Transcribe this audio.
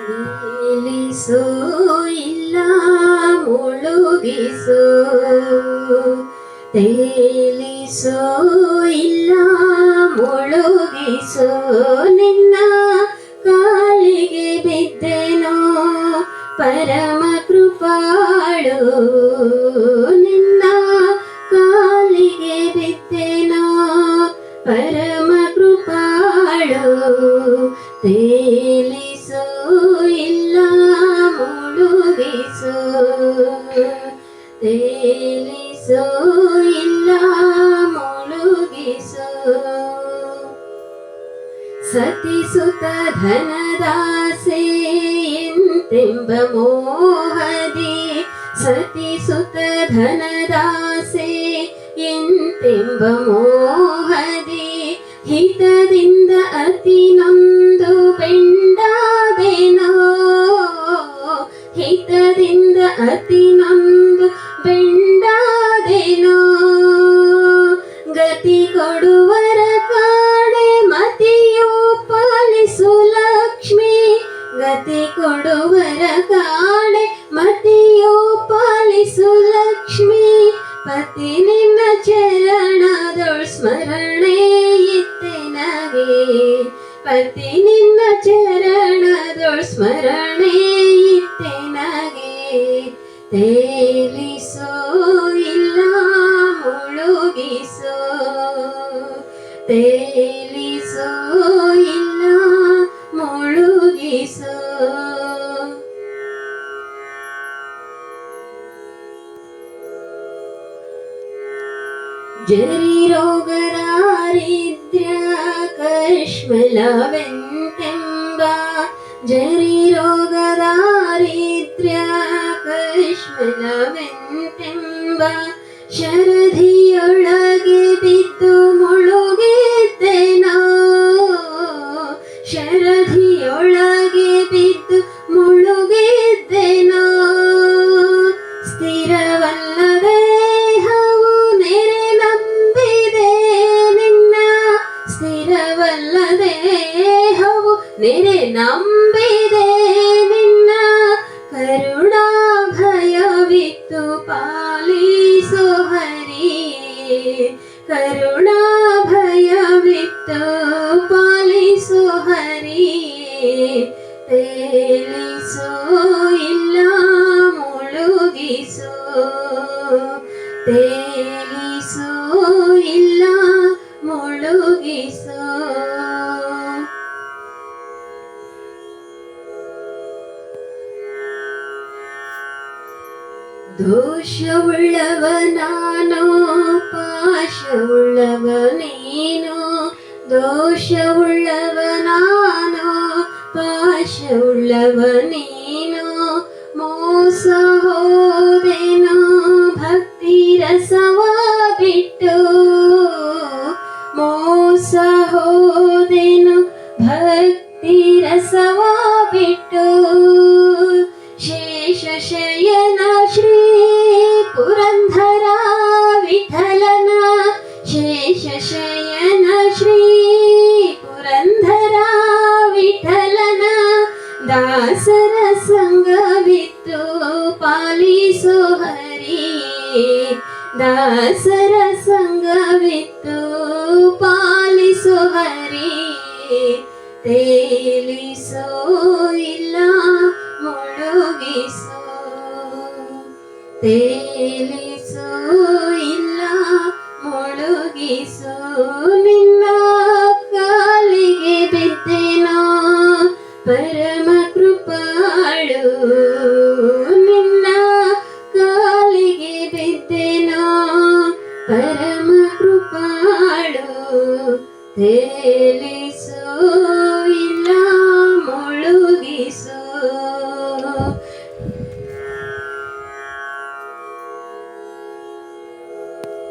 ನಿಲ್ಲಿಸು ಇಲ್ಲ ಮುಳುಗಿಸು ತೇಲಿಸು ಇಲ್ಲ ಮುಳುಗಿಸು ನಿನ್ನ ಕಾಲಿಗೆ ಬಿದ್ದೆನೋ ಪರಮ ಕೃಪಾಳು ನಿನ್ನ ಕಾಲಿಗೆ ಬಿದ್ದೆನೋ ಪರಮ ಕೃಪಾಳು ತೇಲಿಸು ಇಲ್ಲ ಮುಳುಗಿಸು ತೇಲಿಸು ಇಲ್ಲ ಮುಳುಗಿಸು ಸತಿಸುತ ಧನದಾಸೆ ಎಂತೆಂಬ ಮೋಹದಿ ಸತಿಸುತ ಧನದಾಸೆ ಎಂತೆಂಬ ಮೋಹದಿ ಹಿತದಿಂದ ಅತಿ ನೊಂದು ಅತಿ ನೊಂದು ಬೆಂಡಾದೆನೋ. ಗತಿ ಕೊಡುವರ ಕಾಣೆ ಮತಿಯು ಪಾಲಿಸು ಲಕ್ಷ್ಮಿ. ಗತಿ ಕೊಡುವರ ಕಾಣೆ ಮತಿಯು ಪಾಲಿಸು ಲಕ್ಷ್ಮಿ. ಪತಿ ನಿನ್ನ ಚರಣದೊಳ್ ಸ್ಮರಣೆ ಇತ್ತೆನಗೆ ಪತಿ ನಿನ್ನ ಚರಣದೊಳ್ ಸ್ಮರಣೆ ಇತ್ತೆನಗೆ ತೇಲಿಸೋ ಇಲ್ಲ ಮುಳುಗಿಸೋ. ತೇಲಿಸೋ ಇಲ್ಲ ಮುಳುಗಿಸೋ. ಜರಿ ರೋಗದಾರಿದ್ರ್ಯ ಕಶ್ಮಲವೆಂತೆಂಬ ಜರಿ ರೋಗದಾರಿದ್ರ್ಯ ಕಶ್ಮಲವೆಂತೆಂಬ ಶರಧಿಯೊಳಗೆ ಬಿದ್ದು ಮುಳುಗಿದ್ದೆನೋ? ಶರಧಿಯೊಳಗೆ ಬಿದ್ದು ಮುಳುಗಿದ್ದೆನೋ? ಸ್ಥಿರವಲ್ಲ ದೇಹವು ನೆರೆ ನಂಬಿದೆ ನಿನ್ನ. ಸ್ಥಿರವಲ್ಲ ದೇಹವು ನೆರೆ ನಂಬಿದೆ സുഹരി കരുണാഭയവിത്തു പാലിസു ഹരി തേലിസു ഇല്ല മുഴുകിസു തേ ದೋಷವುಳ್ಳವ ನಾನು ಪಾಶವುಳ್ಳವ ನೀನು ದೋಷವುಳ್ಳವ ನಾನು ಪಾಶವುಳ್ಳವ ನೀನು ಮೋಸ ಹೋದೆನು ಭಕ್ತಿ ರಸವ ಬಿಟ್ಟು ಮೋಸ ಹೋದೆನು ಭಕ್ತಿ ರಸವ ದಾಸರ ಸಂಗವಿತ್ತು ಪಾಲಿಸು ಹರಿ. ದಾಸರ ಸಂಗವಿತ್ತು ಪಾಲಿಸು ಹರಿ. ತೇಲಿಸೋ ಇಲ್ಲ, ಮುಳುಗಿಸೋ. ತೇಲಿಸೋ ಇಲ್ಲ, ಮುಳುಗಿಸೋ. ನಿನ್ನ ಕಾಲಿಗೆ ಬಿದ್ದೆನೋ, ಪರಮ Hey.